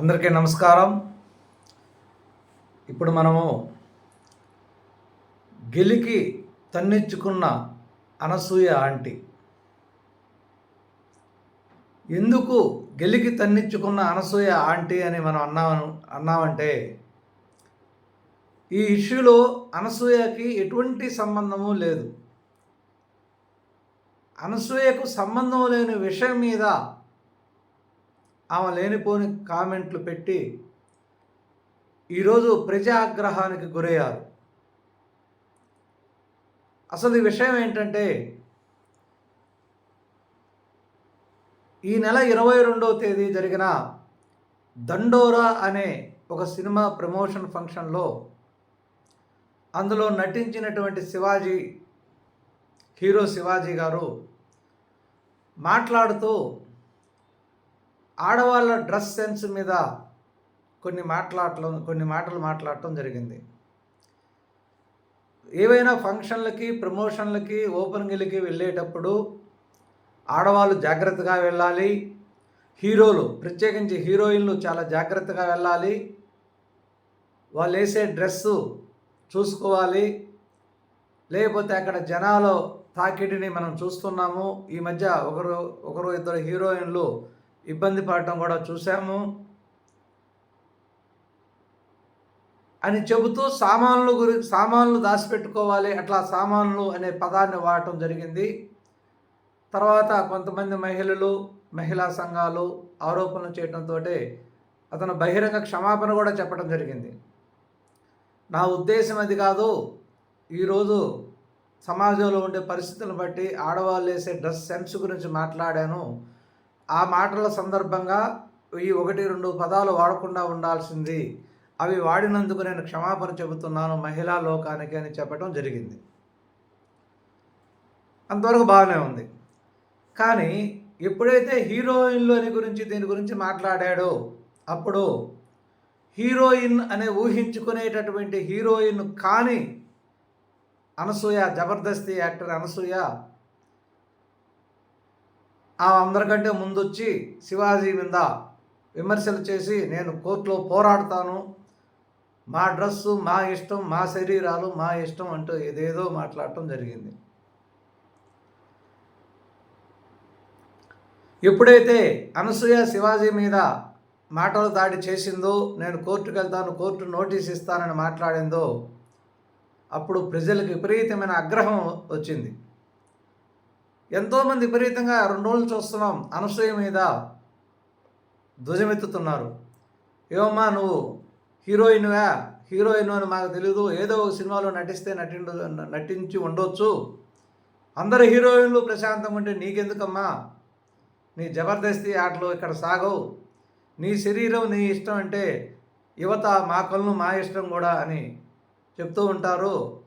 అందరికీ నమస్కారం. ఇప్పుడు మనము గెలికి తన్నిచ్చుకున్న అనసూయ ఆంటీ. ఎందుకు గెలికి తన్నిచ్చుకున్న అనసూయ ఆంటీ అని మనం అన్నాము అన్నామంటే ఈ ఇష్యూలో అనసూయకి ఎటువంటి సంబంధము లేదు. అనసూయకు సంబంధం లేని విషయం మీద ఆమె లేనిపోని కామెంట్లు పెట్టి ఈరోజు ప్రజాగ్రహానికి గురయ్యారు. అసలు ఈ విషయం ఏంటంటే ఈ నెల ఇరవై రెండవ తేదీ జరిగిన దండోరా అనే ఒక సినిమా ప్రమోషన్ ఫంక్షన్లో అందులో నటించినటువంటి శివాజీ హీరో శివాజీ గారు మాట్లాడుతూ ఆడవాళ్ళ డ్రెస్ సెన్స్ మీద కొన్ని మాట్లాడటం కొన్ని మాటలు మాట్లాడటం జరిగింది. ఏవైనా ఫంక్షన్లకి ప్రమోషన్లకి ఓపెనింగ్లకి వెళ్ళేటప్పుడు ఆడవాళ్ళు జాగ్రత్తగా వెళ్ళాలి. హీరోలు ప్రత్యేకించి హీరోయిన్లు చాలా జాగ్రత్తగా వెళ్ళాలి. వాళ్ళు వేసే డ్రెస్సు చూసుకోవాలి. లేకపోతే అక్కడ జనాలు తాకిడిని మనం చూస్తున్నాము. ఈ మధ్య ఒకరు ఒకరు ఇద్దరు హీరోయిన్లు ఇబ్బంది పడటం కూడా చూసాము అని చెబుతూ సామాన్లు గురి సామాన్లు దాచిపెట్టుకోవాలి అట్లా సామాన్లు అనే పదాన్ని వాడటం జరిగింది. తర్వాత కొంతమంది మహిళలు మహిళా సంఘాలు ఆరోపణలు చేయడంతో అతను బహిరంగ క్షమాపణ కూడా చెప్పడం జరిగింది. నా ఉద్దేశం అది కాదు. ఈరోజు సమాజంలో ఉండే పరిస్థితులను బట్టి ఆడవాళ్ళు వేసే డ్రెస్ సెన్స్ గురించి మాట్లాడాను. ఆ మాటల సందర్భంగా ఈ ఒకటి రెండు పదాలు వాడకుండా ఉండాల్సింది. అవి వాడినందుకు నేను క్షమాపణ చెబుతున్నాను మహిళా లోకానికి అని చెప్పడం జరిగింది. అంతవరకు బాగానే ఉంది. కానీ ఎప్పుడైతే హీరోయిన్లోని గురించి దీని గురించి మాట్లాడాడో అప్పుడు హీరోయిన్ అనే ఊహించుకునేటటువంటి హీరోయిన్ కానీ అనసూయ జబర్దస్త్ యాక్టర్ అనసూయ ఆ అందరికంటే ముందొచ్చి శివాజీ మీద విమర్శలు చేసి నేను కోర్టులో పోరాడతాను. మా డ్రెస్సు మా ఇష్టం మా శరీరాలు మా ఇష్టం అంటూ ఏదేదో మాట్లాడటం జరిగింది. ఎప్పుడైతే అనసూయ శివాజీ మీద మాటలు దాడి చేసిందో నేను కోర్టుకు వెళ్తాను కోర్టు నోటీస్ ఇస్తానని మాట్లాడిందో అప్పుడు ప్రజలకు విపరీతమైన ఆగ్రహం వచ్చింది. ఎంతోమంది విపరీతంగా రెండు రోజులు చూస్తున్నాం అనసూయ మీద ధ్వజమెత్తుతున్నారు. ఏమమ్మా నువ్వు? హీరోయిన్వా? హీరోయిన్ అని మాకు తెలియదు ఏదో ఒక సినిమాలో నటిస్తే నటిండు నటించి ఉండొచ్చు. అందరు హీరోయిన్లు ప్రశాంతంగా ఉంటే నీకెందుకమ్మా? నీ జబర్దస్తి ఆటలు ఇక్కడ సాగవు. నీ శరీరం నీ ఇష్టం అంటే యువత మా కళ్ళు మా ఇష్టం కూడా అని చెప్తూ ఉంటారు.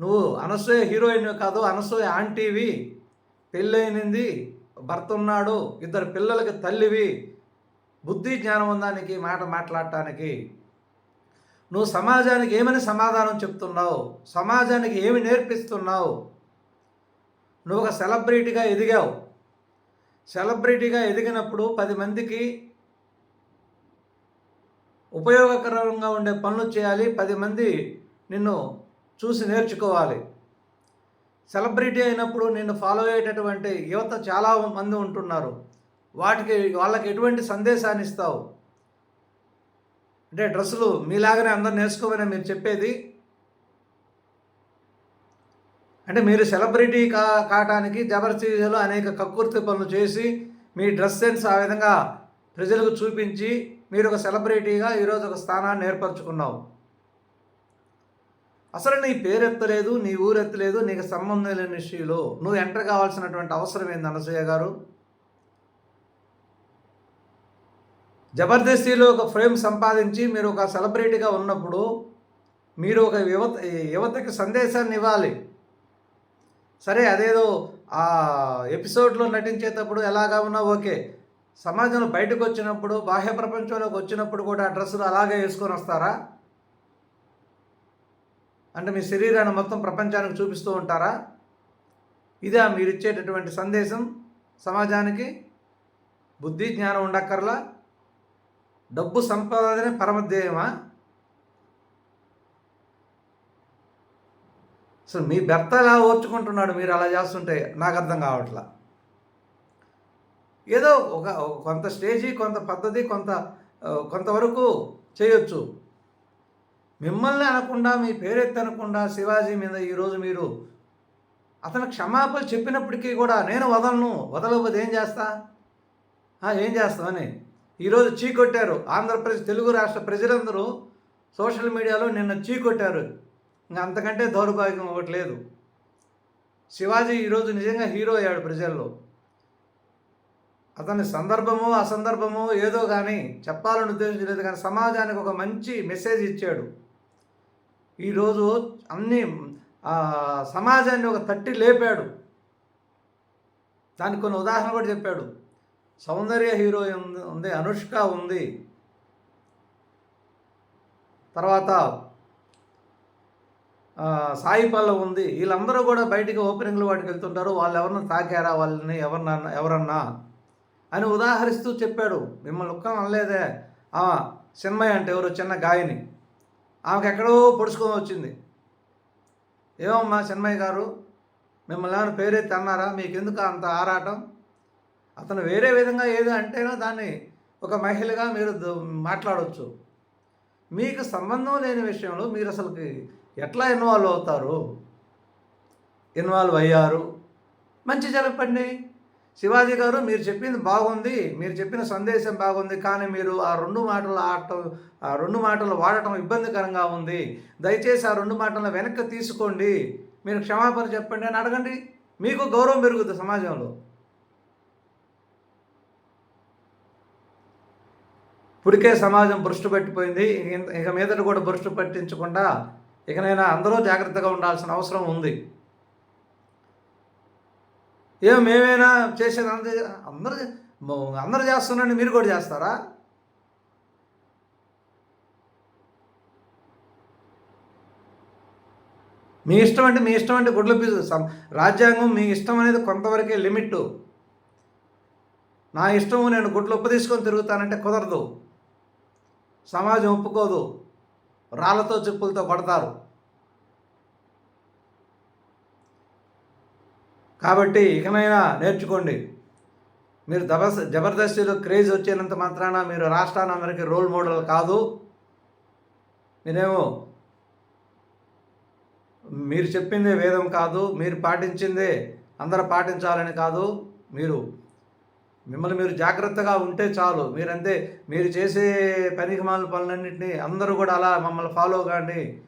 నువ్వు అనసూయ హీరోయిన్ కాదు అనసూయ ఆంటీవి. పెళ్ళైనది భర్త ఉన్నాడు ఇద్దరు పిల్లలకి తల్లివి. బుద్ధి జ్ఞానం ఉందానికి మాట మాట్లాడటానికి. నువ్వు సమాజానికి ఏమని సమాధానం చెప్తున్నావు? సమాజానికి ఏమి నేర్పిస్తున్నావు? నువ్వు ఒక సెలబ్రిటీగా ఎదిగావు. సెలబ్రిటీగా ఎదిగినప్పుడు పది మందికి ఉపయోగకరంగా ఉండే పనులు చేయాలి. పది మంది నిన్ను చూసి నేర్చుకోవాలి. సెలబ్రిటీ అయినప్పుడు నేను ఫాలో అయ్యేటటువంటి యువత చాలా మంది ఉంటున్నారు. వాటికి వాళ్ళకి ఎటువంటి సందేశాన్ని ఇస్తావు? అంటే డ్రెస్సులు మీలాగానే అందరు నేర్చుకోమని మీరు చెప్పేది? అంటే మీరు సెలబ్రిటీ కా కావటానికి జబర్దస్తిలో అనేక కక్కుర్తి పనులు చేసి మీ డ్రెస్ సెన్స్ ఆ విధంగా ప్రజలకు చూపించి మీరు ఒక సెలబ్రిటీగా ఈరోజు ఒక స్థానాన్ని ఏర్పరచుకున్నావు. అసలు నీ పేరెత్తలేదు నీ ఊరెత్తలేదు నీకు సంబంధం లేని విషయంలో నువ్వు ఎంటర్ కావాల్సినటువంటి అవసరం ఏంది అనసూయ గారు? జబర్దస్తిలో ఒక ఫ్రేమ్ సంపాదించి మీరు ఒక సెలబ్రిటీగా ఉన్నప్పుడు మీరు ఒక యువత యువతకి సందేశాన్ని ఇవ్వాలి. సరే అదేదో ఆ ఎపిసోడ్లో నటించేటప్పుడు ఎలాగా ఉన్నా ఓకే. సమాజంలో బయటకు వచ్చినప్పుడు బాహ్య ప్రపంచంలోకి వచ్చినప్పుడు కూడా ఆ డ్రెస్సులు అలాగే వేసుకొని వస్తారా? అంటే మీ శరీరాన్ని మొత్తం ప్రపంచానికి చూపిస్తూ ఉంటారా? ఇదే మీరు ఇచ్చేటటువంటి సందేశం. సమాజానికి బుద్ధి జ్ఞానం ఉండక్కర్లా. డబ్బు సంపాదనే పరమధ్యేయమా? అసలు మీ భర్త ఎలా ఓర్చుకుంటున్నాడు మీరు అలా చేస్తుంటే నాకు అర్థం కావట్లా? ఏదో ఒక కొంత స్టేజీ కొంత పద్ధతి కొంత కొంతవరకు చేయొచ్చు. మిమ్మల్ని అనకుండా మీ పేరెత్తి అనకుండా శివాజీ మీద ఈరోజు మీరు అతను క్షమాపణ చెప్పినప్పటికీ కూడా నేను వదలను. వదలకపోతే ఏం చేస్తా? ఏం చేస్తామని ఈరోజు చీకొట్టారు ఆంధ్రప్రదేశ్ తెలుగు రాష్ట్ర ప్రజలందరూ సోషల్ మీడియాలో నిన్న చీకొట్టారు. ఇంకా అంతకంటే దౌర్భాగ్యం ఒకటి లేదు. శివాజీ ఈరోజు నిజంగా హీరో అయ్యాడు ప్రజల్లో. అతని సందర్భము అసందర్భము ఏదో కానీ చెప్పాలని ఉద్దేశించలేదు కానీ సమాజానికి ఒక మంచి మెసేజ్ ఇచ్చాడు. ఈరోజు అన్ని సమాజాన్ని ఒక తట్టి లేపాడు. దానికి కొన్ని ఉదాహరణ కూడా చెప్పాడు. సౌందర్య హీరో ఉంది అనుష్క ఉంది. తర్వాత సాయి పల్లవ్ ఉంది. వీళ్ళందరూ కూడా బయటికి ఓపెనింగ్లు వాటికి వెళ్తుంటారు. వాళ్ళు ఎవరన్నా తాకారా వాళ్ళని ఎవరన్నా ఎవరన్నా అని ఉదాహరిస్తూ చెప్పాడు. మిమ్మల్ని ఒక్క అనలేదే. సినిమా అంటే ఎవరు? చిన్న గాయని. ఆమెకు ఎక్కడో పొడుచుకొని వచ్చింది. ఏమమ్మా చిన్మయ్య గారు మిమ్మల్ని ఏమైనా పేరెత్తి అన్నారా? మీకు ఎందుకు అంత ఆరాటం? అతను వేరే విధంగా ఏదో అంటేనో దాన్ని ఒక మహిళగా మీరు మాట్లాడవచ్చు మీకు సంబంధం లేని విషయంలో మీరు అసలుకి ఎట్లా ఇన్వాల్వ్ అవుతారు? ఇన్వాల్వ్ అయ్యారు? మంచి జరపండి శివాజీ గారు మీరు చెప్పింది బాగుంది మీరు చెప్పిన సందేశం బాగుంది కానీ మీరు ఆ రెండు మాటలు ఆడటం ఆ రెండు మాటలు వాడటం ఇబ్బందికరంగా ఉంది. దయచేసి ఆ రెండు మాటలను వెనక్కి తీసుకోండి. మీరు క్షమాపణ చెప్పండి అని అడగండి. మీకు గౌరవం పెరుగుతుంది సమాజంలో. ఇప్పటికే సమాజం భ్రష్టు పట్టిపోయింది. ఇక- మీదట కూడా భ్రష్టు పట్టించకుండా ఇకనైనా అందరూ జాగ్రత్తగా ఉండాల్సిన అవసరం ఉంది. ఏం మేమైనా చేసేది అందరూ అందరూ అందరూ చేస్తున్నారని మీరు కూడా చేస్తారా? మీ ఇష్టం అంటే మీ ఇష్టం అంటే గుడ్ల పీసు రాజ్యాంగం మీ ఇష్టం అనేది కొంతవరకే లిమిట్ నా ఇష్టము నేను గుడ్లు ఉప్పు తీసుకొని తిరుగుతానంటే కుదరదు. సమాజం ఒప్పుకోదు. రాళ్ళతో చెప్పులతో కొడతారు కాబట్టి ఇకనైనా నేర్చుకోండి. మీరు దబస్ జబర్దస్తిలో క్రేజ్ వచ్చేంత మాత్రాన మీరు రాష్ట్రాన్ని అందరికీ రోల్ మోడల్ కాదు. మీరేమో మీరు చెప్పిందే వేదం కాదు మీరు పాటించిందే అందరూ పాటించాలని కాదు. మీరు మిమ్మల్ని మీరు జాగ్రత్తగా ఉంటే చాలు. మీరంతే మీరు చేసే పనికిమాల పనులన్నింటినీ అందరూ కూడా అలా మమ్మల్ని ఫాలో కాండి.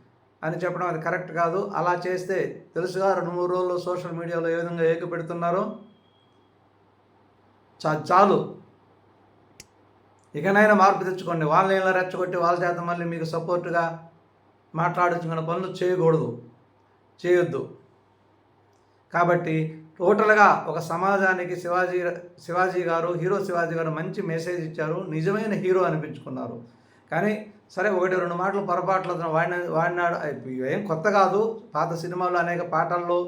అని చెప్పడం అది కరెక్ట్ కాదు. అలా చేస్తే తెలుసుగా రెండు మూడు రోజులు సోషల్ మీడియాలో ఏ విధంగా ఏక పెడుతున్నారో చా చాలు. ఇకనైనా మార్పు తెచ్చుకోండి. వాళ్ళని ఇలా రెచ్చగొట్టి వాళ్ళ చేత మళ్ళీ మీకు సపోర్ట్గా మాట్లాడించుకున్న పనులు చేయకూడదు. చేయొద్దు. కాబట్టి టోటల్గా ఒక సమాజానికి శివాజీ శివాజీ గారు హీరో శివాజీ గారు మంచి మెసేజ్ ఇచ్చారు. నిజమైన హీరో అనిపించుకున్నారు. కానీ సరే ఒకటి రెండు మాటలు పొరపాట్లు అతను వాడిన వాడినాడు. ఏం కొత్త కాదు. పాత సినిమాల్లో అనేక పాటల్లో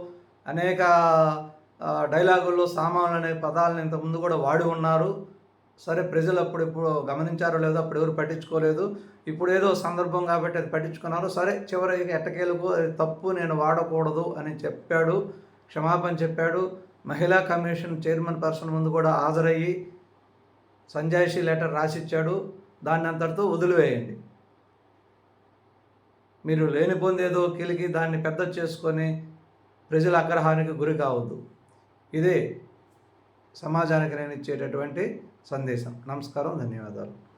అనేక డైలాగుల్లో సామాన్లు అనే పదాలను ఇంతకుముందు కూడా వాడి ఉన్నారు. సరే ప్రజలు అప్పుడు ఇప్పుడు గమనించారో లేదో అప్పుడు ఎవరు పట్టించుకోలేదు. ఇప్పుడు ఏదో సందర్భం కాబట్టి అది పట్టించుకున్నారు. సరే చివరికి ఎట్టకేలకు అది తప్పు నేను వాడకూడదు అని చెప్పాడు. క్షమాపణ చెప్పాడు. మహిళా కమిషన్ చైర్మన్ పర్సన్ ముందు కూడా హాజరయ్యి సంజాయిషి లెటర్ రాసిచ్చాడు. దాన్ని అంతటితో వదిలివేయండి. మీరు లేని పొందేదో కిలికి దాన్ని పెద్ద చేసుకొని ప్రజల అగ్రహానికి గురి కావద్దు. ఇదే సమాజానికి నేను ఇచ్చేటటువంటి సందేశం. నమస్కారం ధన్యవాదాలు.